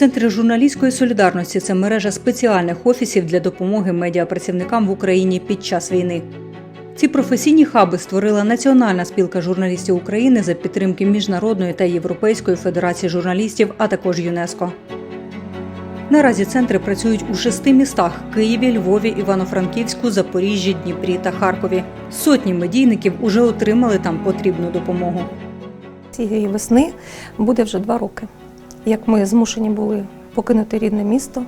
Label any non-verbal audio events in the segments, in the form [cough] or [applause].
Центри журналістської солідарності це мережа спеціальних офісів для допомоги медіапрацівникам в Україні під час війни. Ці професійні хаби створила Національна спілка журналістів України за підтримки Міжнародної та Європейської федерації журналістів, а також ЮНЕСКО. Наразі центри працюють у шести містах: Києві, Львові, Івано-Франківську, Запоріжжі, Дніпрі та Харкові. Сотні медійників уже отримали там потрібну допомогу. Цієї весни буде вже два роки, як ми змушені були покинути рідне місто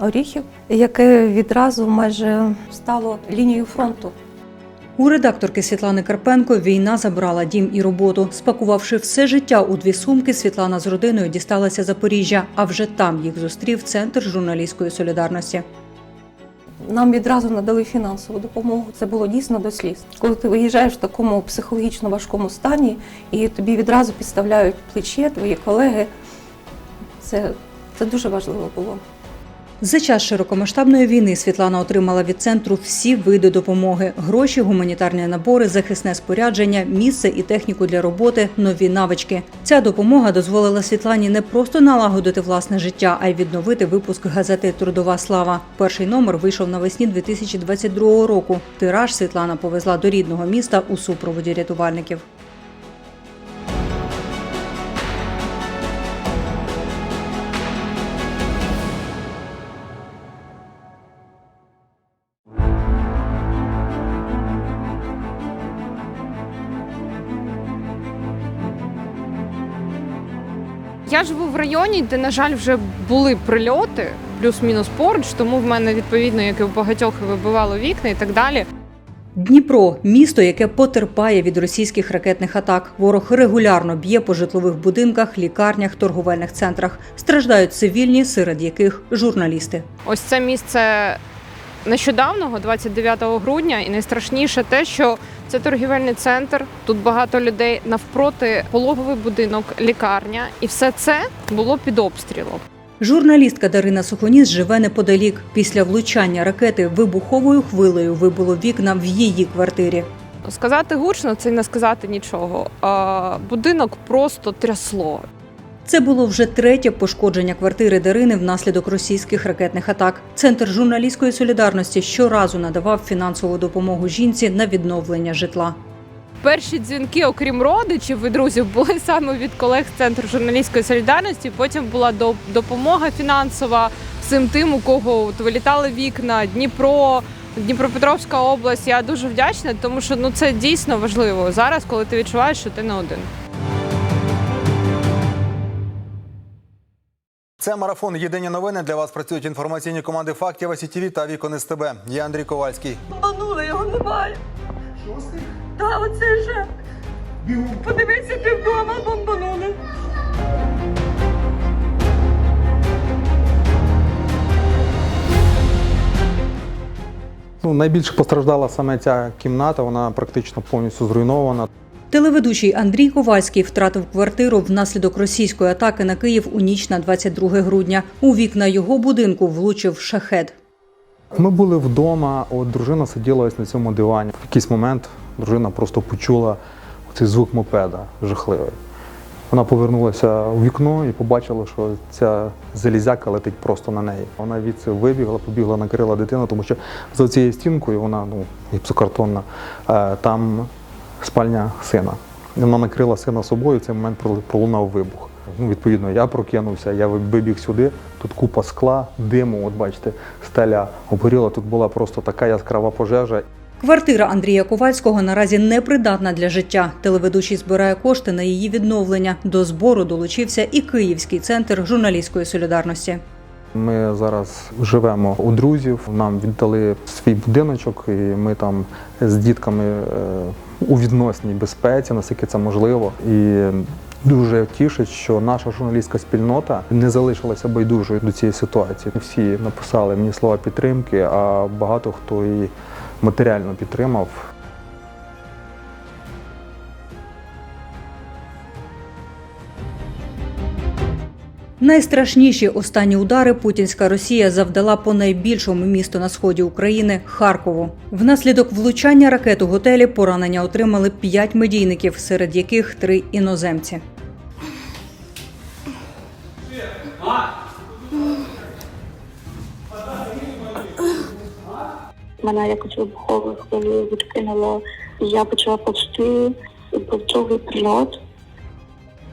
Оріхів, яке відразу майже стало лінією фронту. У редакторки Світлани Карпенко війна забрала дім і роботу. Спакувавши все життя у дві сумки, Світлана з родиною дісталася Запоріжжя, а вже там їх зустрів центр журналістської солідарності. Нам відразу надали фінансову допомогу. Це було дійсно до сліз. Коли ти виїжджаєш в такому психологічно важкому стані, і тобі відразу підставляють плече твої колеги. Це, це дуже важливо було. За час широкомасштабної війни Світлана отримала від центру всі види допомоги: гроші, гуманітарні набори, захисне спорядження, місце і техніку для роботи, нові навички. Ця допомога дозволила Світлані не просто налагодити власне життя, а й відновити випуск газети Трудова слава. Перший номер вийшов навесні 2022 року. Тираж Світлана повезла до рідного міста у супроводі рятувальників. Я живу в районі, де, на жаль, вже були прильоти, плюс-мінус поруч, тому в мене відповідно, як і в багатьох вибивало вікна і так далі. Дніпро місто, яке потерпає від російських ракетних атак. Ворог регулярно б'є по житлових будинках, лікарнях, торговельних центрах. Страждають цивільні, серед яких журналісти. Ось це місце нещодавнього, 29 грудня, і найстрашніше те, що це торгівельний центр. Тут багато людей навпроти пологовий будинок, лікарня, і все це було під обстрілом. Журналістка Дарина Сухоніс живе неподалік. Після влучання ракети вибуховою хвилею вибило вікна в її квартирі. Сказати гучно це не сказати нічого. А, будинок просто трясло. Це було вже третє пошкодження квартири Дарини внаслідок російських ракетних атак. Центр журналістської солідарності щоразу надавав фінансову допомогу жінці на відновлення житла. Перші дзвінки, окрім родичів і друзів, були [laughs] саме від колег з центру журналістської солідарності. Потім була допомога фінансова всім тим, у кого вилітали вікна, Дніпро, Дніпропетровська область. Я дуже вдячна, тому що ну це дійсно важливо зараз, коли ти відчуваєш, що ти не один. Це марафон. Єдині новини для вас працюють інформаційні команди фактів СІТВ та Вікон СТБ. Я Андрій Ковальський. Бомбанули, його немає. Що з тим? Та оце же. Подивися, ти вдома бомбанули. Ну, найбільше постраждала саме ця кімната, вона практично повністю зруйнована. Телеведучий Андрій Ковальський втратив квартиру внаслідок російської атаки на Київ у ніч на 22 грудня. У вікна його будинку влучив шахет. Ми були вдома, от дружина сиділа ось на цьому дивані. В якийсь момент дружина просто почула цей звук мопеда жахливий. Вона повернулася у вікно і побачила, що ця залізяка летить просто на неї. Вона від це вибігла, побігла, накрила дитину, тому що за цією стінкою вона ну, гіпсокартонна, е, там спальня сина. Вона накрила сина собою, в цей момент пролунав вибух. Ну, відповідно, я прокинувся, я вибіг сюди. Тут купа скла, диму, от бачите, стеля обгоріла. Тут була просто така яскрава пожежа. Квартира Андрія Ковальського наразі непридатна для життя. Телеведучий збирає кошти на її відновлення. До збору долучився і Київський центр журналістської солідарності. Ми зараз живемо у друзів. Нам віддали свій будиночок, і ми там з дітками е, у відносній безпеці, наскільки це можливо. І дуже тішить, що наша журналістська спільнота не залишилася байдужою до цієї ситуації. Всі написали мені слова підтримки, а багато хто і матеріально підтримав. Найстрашніші останні удари Путінська Росія завдала по найбільшому місту на сході України Харкову. Внаслідок влучання ракет у готелі поранення отримали п'ять медійників, серед яких три іноземці. Мене якось вибуховою хвилею відкинуло. Я почала почти був прильот.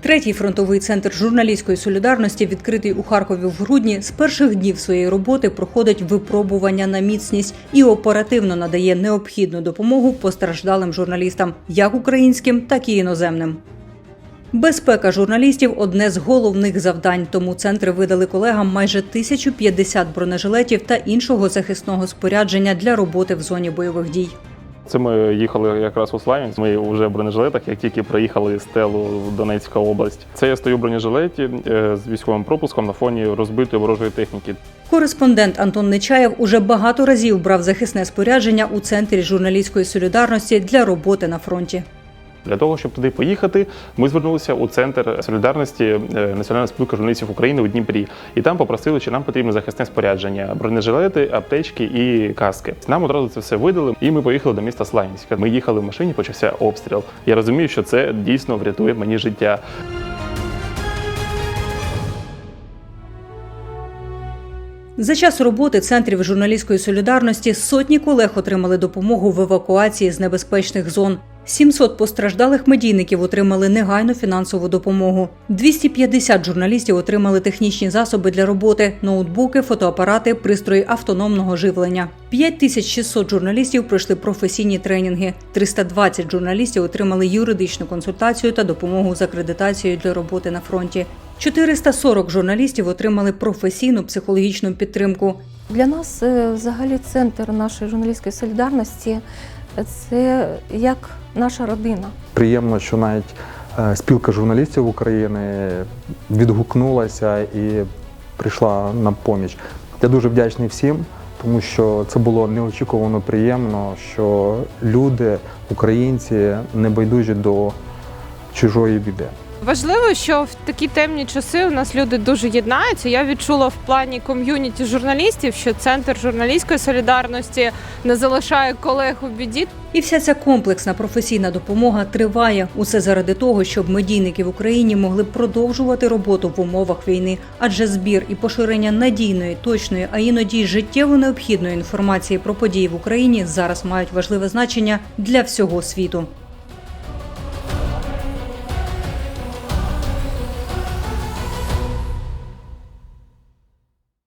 Третій фронтовий центр журналістської солідарності, відкритий у Харкові в грудні, з перших днів своєї роботи проходить випробування на міцність і оперативно надає необхідну допомогу постраждалим журналістам, як українським, так і іноземним. Безпека журналістів одне з головних завдань. Тому центри видали колегам майже 1050 бронежилетів та іншого захисного спорядження для роботи в зоні бойових дій. Це ми їхали якраз у Славянськ. Ми вже в бронежилетах, як тільки приїхали з Телу в Донецька область. Це я стою в бронежилеті е, з військовим пропуском на фоні розбитої ворожої техніки. Кореспондент Антон Нечаєв уже багато разів брав захисне спорядження у центрі журналістської солідарності для роботи на фронті. Для того, щоб туди поїхати, ми звернулися у центр солідарності е, Національна спілка журналістів України у Дніпрі. І там попросили, чи нам потрібно захисне спорядження, бронежилети, аптечки і каски. Нам одразу це все видали, і ми поїхали до міста Славянська. Ми їхали в машині, почався обстріл. Я розумію, що це дійсно врятує мені життя. За час роботи центрів журналістської солідарності сотні колег отримали допомогу в евакуації з небезпечних зон. 700 постраждалих медійників отримали негайну фінансову допомогу. 250 журналістів отримали технічні засоби для роботи: ноутбуки, фотоапарати, пристрої автономного живлення. 5600 журналістів пройшли професійні тренінги. 320 журналістів отримали юридичну консультацію та допомогу з акредитацією для роботи на фронті. 440 журналістів отримали професійну психологічну підтримку. Для нас е, взагалі центр нашої журналістської солідарності це як наша родина. Приємно, що навіть е, спілка журналістів України відгукнулася і прийшла на поміч. Я дуже вдячний всім, тому що це було неочікувано приємно, що люди, українці, не байдужі до чужої біди. Важливо, що в такі темні часи у нас люди дуже єднаються. Я відчула в плані ком'юніті журналістів, що центр журналістської солідарності не залишає колег у біді. І вся ця комплексна професійна допомога триває. Усе заради того, щоб медійники в Україні могли продовжувати роботу в умовах війни, адже збір і поширення надійної, точної, а іноді життєво необхідної інформації про події в Україні зараз мають важливе значення для всього світу.